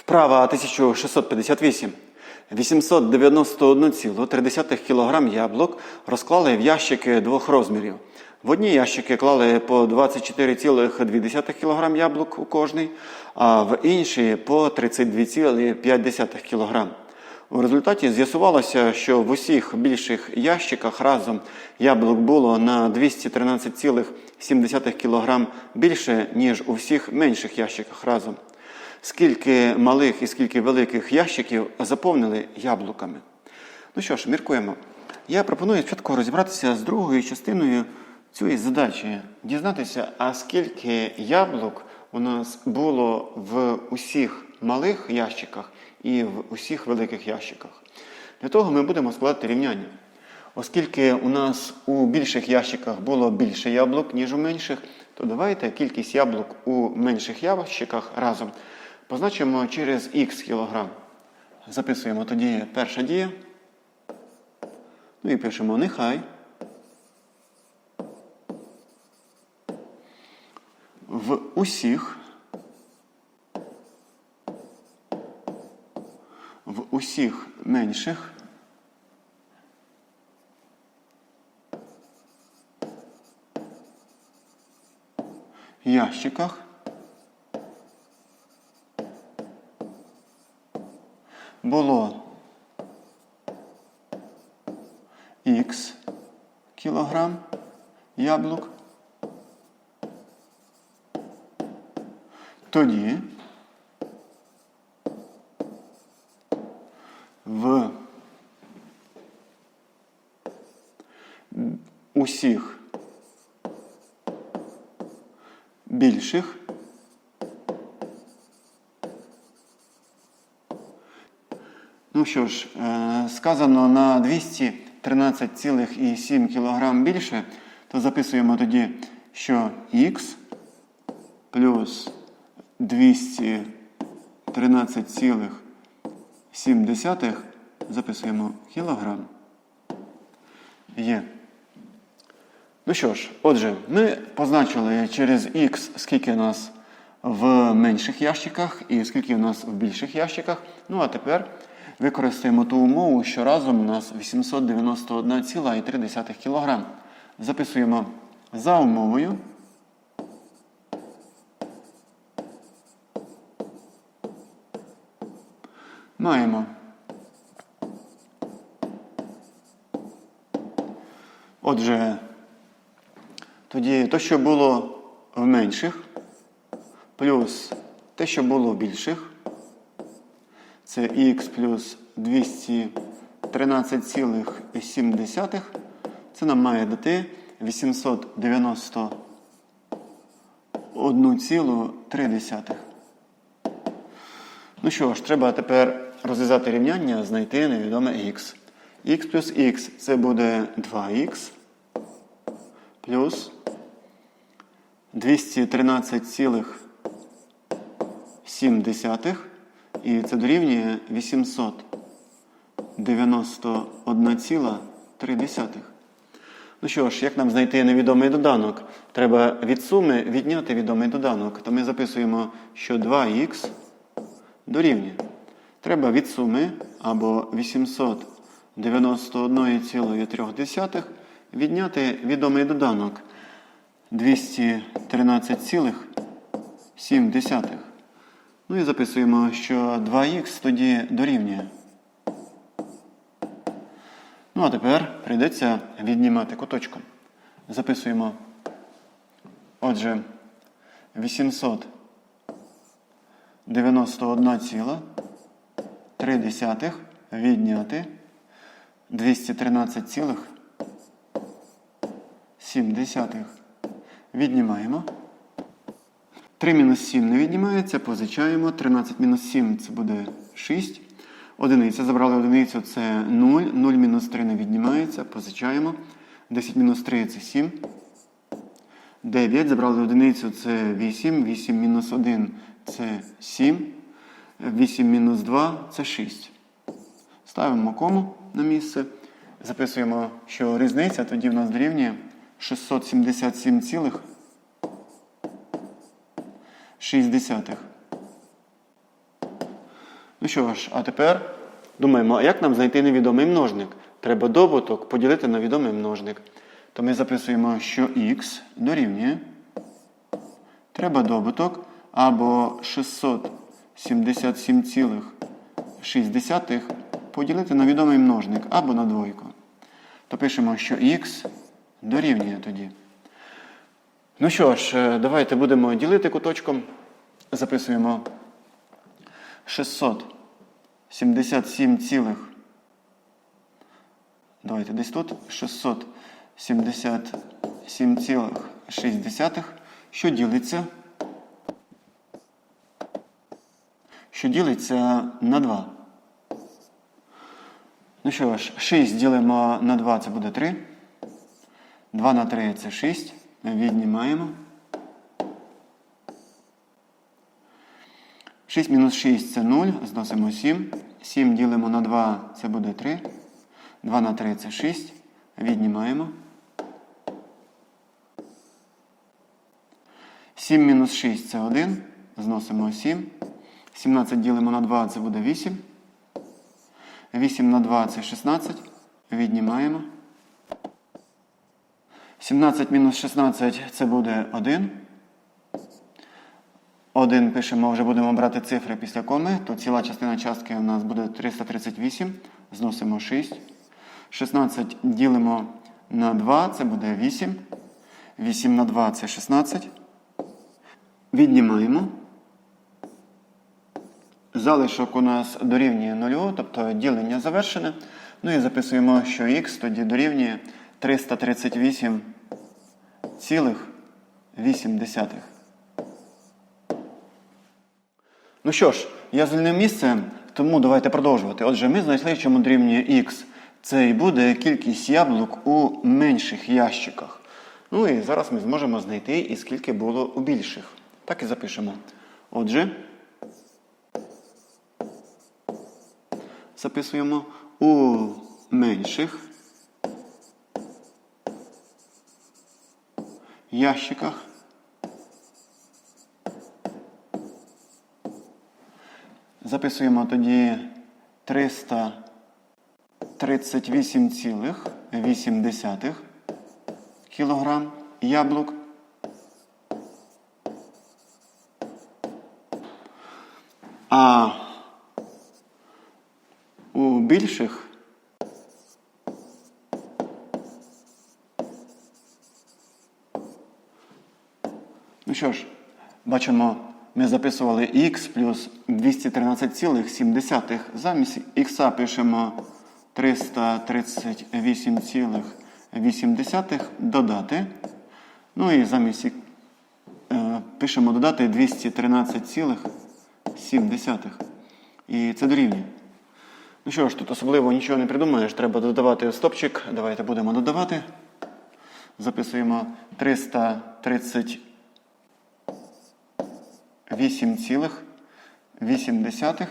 Вправа 1658. 891,3 кг яблук розклали в ящики двох розмірів. В одні ящики клали по 24,2 кг яблук у кожний, а в інші по 32,5 кг. У результаті з'ясувалося, що в усіх більших ящиках разом яблук було на 213,7 кг більше, ніж у всіх менших ящиках разом. Скільки малих і скільки великих ящиків заповнили яблуками? Ну що ж, міркуємо. Я пропоную спочатку розібратися з другою частиною цієї задачі. Дізнатися, а скільки яблук у нас було в усіх малих ящиках і в усіх великих ящиках. Для того ми будемо складати рівняння. Оскільки у нас у більших ящиках було більше яблук, ніж у менших, то давайте кількість яблук у менших ящиках разом позначимо через х кілограм. Записуємо тоді перша дія. Ну і пишемо нехай. В усіх в усіх менших ящиках було х кілограм яблук. Тоді в усіх більших Ну що ж, е, сказано на 213,7 кг більше, то записуємо тоді, що х плюс 213,7 записуємо кілограм. Є. Ну що ж, отже, ми позначили через х, скільки у нас в менших ящиках і скільки у нас в більших ящиках. Ну а тепер використаємо ту умову, що разом у нас 891,3 кг. Записуємо за умовою. Маємо. Отже, тоді те, що було в менших, плюс те, що було в більших, це х плюс 213,7. Це нам має дати 891,3. Ну що ж, треба тепер розв'язати рівняння, знайти невідоме х. х плюс х це буде 2х плюс 213,7 і це дорівнює 891,3. Ну що ж, як нам знайти невідомий доданок? Треба від суми відняти відомий доданок. То ми записуємо, що 2х дорівнює. Треба від суми або 891,3 відняти відомий доданок 213,7. Ну і записуємо, що 2х тоді дорівнює. Ну, а тепер прийдеться віднімати куточком. Записуємо. Отже, 891,3 відняти 213,7. Віднімаємо. 3 мінус 7 не віднімається, позичаємо. 13 мінус 7 це буде 6. Одиниця. Забрали одиницю, це 0. 0 мінус 3 не віднімається, позичаємо. 10 мінус 3 це 7. 9. Забрали одиницю, це 8. 8 мінус 1 це 7. 8 мінус 2 це 6. Ставимо кому на місце. Записуємо, що різниця тоді в нас дорівнює 677,6. 6 десятих. Ну що ж, а тепер думаємо, а як нам знайти невідомий множник? Треба добуток поділити на відомий множник. То ми записуємо, що х дорівнює. Треба добуток або 677,6 поділити на відомий множник або на двойку. То пишемо, що х дорівнює тоді. Ну що ж, е, давайте будемо ділити куточком. Записуємо 677, цілих. давайте десь тут 677,6, що ділиться, що ділиться на 2. Ну що ж, 6 ділимо на 2, це буде 3. 2 на 3 це 6. Віднімаємо. 6 мінус 6 це 0, зносимо 7. 7 ділимо на 2, це буде 3. 2 на 3 це 6. Віднімаємо. 7 мінус 6 це 1. Зносимо 7. 17 ділимо на 2, це буде 8. 8 на 2 це 16. Віднімаємо. 17 мінус 16 це буде 1. 1 пишемо, вже будемо брати цифри після коми, то ціла частина частки у нас буде 338. Зносимо 6. 16 ділимо на 2, це буде 8. 8 на 2 це 16. Віднімаємо. Залишок у нас дорівнює 0, тобто ділення завершене. Ну і записуємо, що х тоді дорівнює 338,8. Ну що ж, я звільнив місце, тому давайте продовжувати. Отже, ми знайшли, чому дорівнює х. Це і буде кількість яблук у менших ящиках. Ну і зараз ми зможемо знайти, і скільки було у більших. Так і запишемо. Отже, записуємо у менших ящиках. Записуємо тоді 338,8 кілограм яблук. А у більших Ну що ж, бачимо, ми записували х плюс 213,7. Замість х пишемо 338,8 додати. Ну і замість е, пишемо додати 213,7. І це дорівнює. Ну що ж, тут особливо нічого не придумаєш, треба додавати стопчик. Давайте будемо додавати. Записуємо 330. 8,8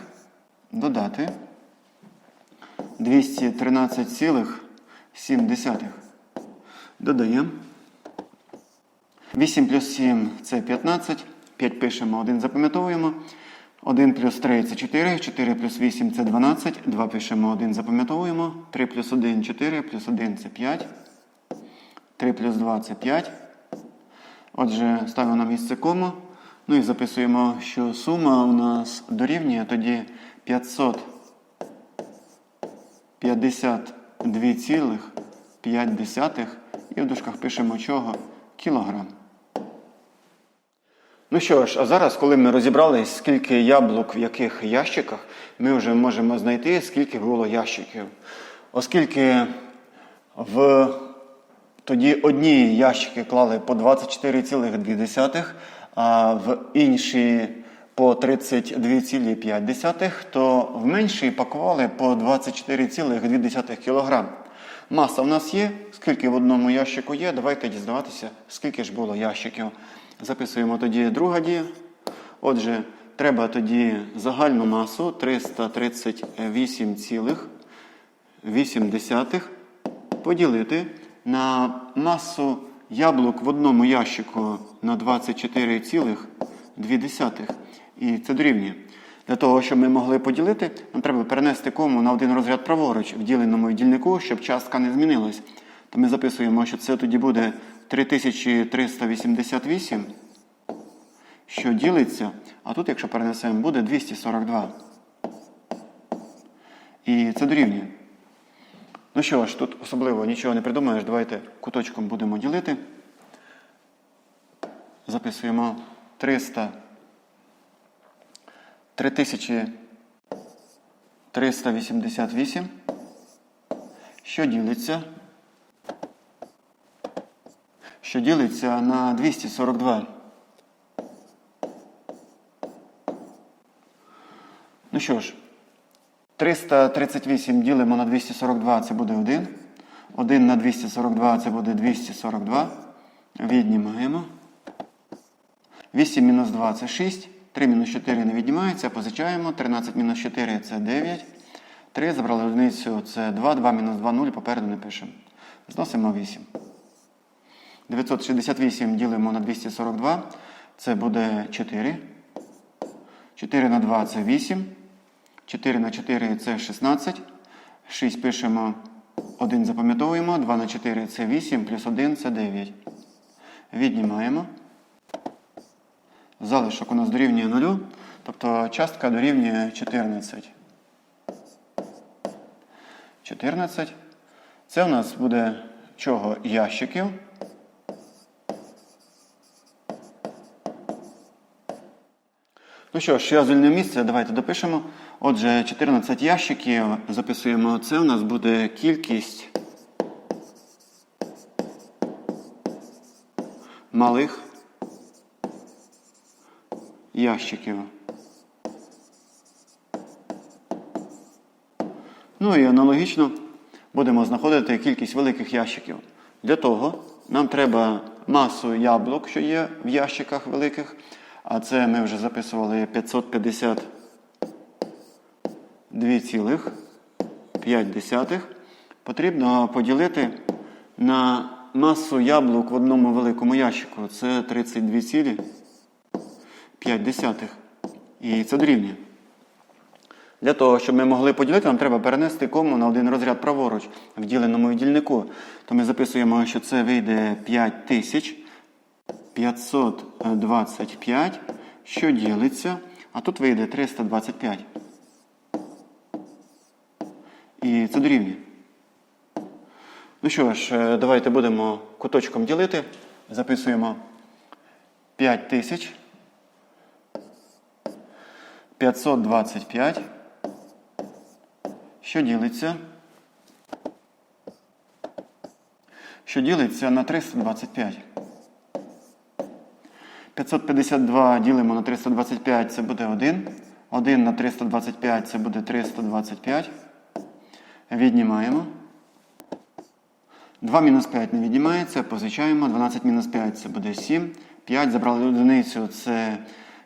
додати 213,7. Додаємо. 8 плюс 7 це 15. 5 пишемо, 1 запам'ятовуємо. 1 плюс 3 це 4. 4 плюс 8 це 12. 2 пишемо, 1 запам'ятовуємо. 3 плюс 1 4, плюс 1 це 5. 3 плюс 2 це 5. Отже, ставимо на місце кому. Ну і записуємо, що сума у нас дорівнює тоді 552,5 і в дужках пишемо чого? Кілограм. Ну що ж, а зараз, коли ми розібрались, скільки яблук в яких ящиках, ми вже можемо знайти, скільки було ящиків. Оскільки в тоді одні ящики клали по 24,2, а в інші по 32,5, то в менші пакували по 24,2 кг. Маса в нас є, скільки в одному ящику є, давайте дізнаватися, скільки ж було ящиків. Записуємо тоді друга дія. Отже, треба тоді загальну масу 338,8 поділити на масу яблук в одному ящику на 24,2. І це дорівнює. Для того, щоб ми могли поділити, нам треба перенести кому на один розряд праворуч в діленому дільнику, щоб частка не змінилась. То ми записуємо, що це тоді буде 3388, що ділиться, а тут, якщо перенесемо, буде 242. І це дорівнює. Ну що ж, тут особливо нічого не придумаєш. Давайте куточком будемо ділити. Записуємо 300. 3388, що ділиться, що ділиться на 242. Ну що ж, 338 ділимо на 242, це буде 1. 1 на 242 це буде 242. Віднімаємо. 8 мінус 2 це 6. 3 мінус 4 не віднімається, позичаємо. 13 мінус 4 це 9. 3 забрали одиницю, це 2. 2 мінус 2 0, попереду не пишемо. Зносимо 8. 968 ділимо на 242. Це буде 4. 4 на 2 це 8. 4 на 4 це 16. 6 pишемо, 1 запам'ятовуємо. 2 на 4 це 8, плюс 1 це 9. Віднімаємо. Залишок у нас дорівнює 0, тобто частка дорівнює 14. 14. Це у нас буде чого? Ящиків. Ну що ж, я звільнив місце, давайте допишемо. Отже, 14 ящиків записуємо. Це у нас буде кількість малих ящиків. Ну і аналогічно будемо знаходити кількість великих ящиків. Для того нам треба масу яблук, що є в ящиках великих. А це ми вже записували 552,5. Потрібно поділити на масу яблук в одному великому ящику. Це 32,5. І це дорівнює. Для того, щоб ми могли поділити, нам треба перенести кому на один розряд праворуч в діленому дільнику. То ми записуємо, що це вийде 5525, що ділиться, а тут вийде 325. І це дорівнює. Ну що ж, е, давайте будемо куточком ділити. Записуємо 5000. 525. Що ділиться? Що ділиться на 325. 552 ділимо на 325, це буде 1. 1 на 325 це буде 325. Віднімаємо. 2 мінус 5 не віднімається, позичаємо. 12 мінус 5 це буде 7. 5 забрали одиницю, це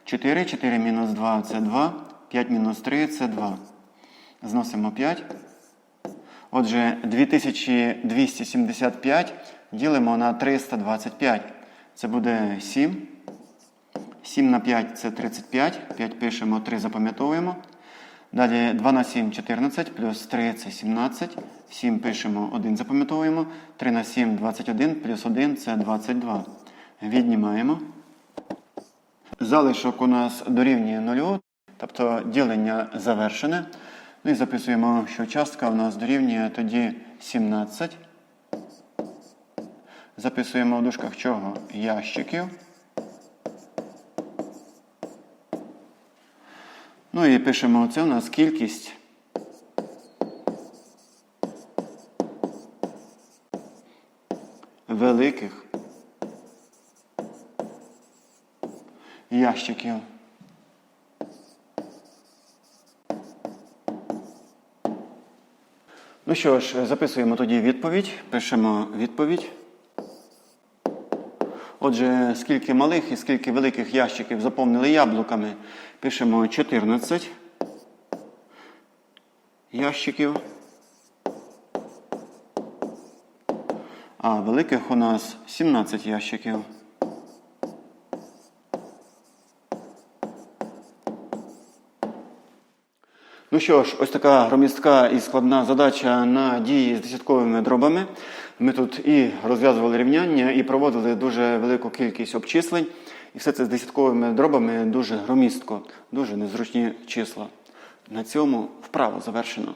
4. 4 мінус 2 це 2. 5 мінус 3 це 2. Зносимо 5. Отже, 2275 ділимо на 325. Це буде 7. 7 на 5 це 35. 5 пишемо, 3 запам'ятовуємо. Далі 2 на 7 14, плюс 3 це 17. 7 пишемо, 1 запам'ятовуємо. 3 на 7 21, плюс 1 це 22. Віднімаємо. Залишок у нас дорівнює 0, тобто ділення завершене. Ну і записуємо, що частка у нас дорівнює тоді 17. Записуємо в дужках чого? Ящиків. Ну і пишемо, це у нас кількість. Великих ящиків. Ну що ж, записуємо тоді відповідь. Пишемо відповідь. Отже, скільки малих і скільки великих ящиків заповнили яблуками, пишемо 14 ящиків. А великих у нас 17 ящиків. Ну що ж, ось така громістка і складна задача на дії з десятковими дробами. Ми тут і розв'язували рівняння, і проводили дуже велику кількість обчислень. І все це з десятковими дробами дуже громістко, дуже незручні числа. На цьому вправо завершено.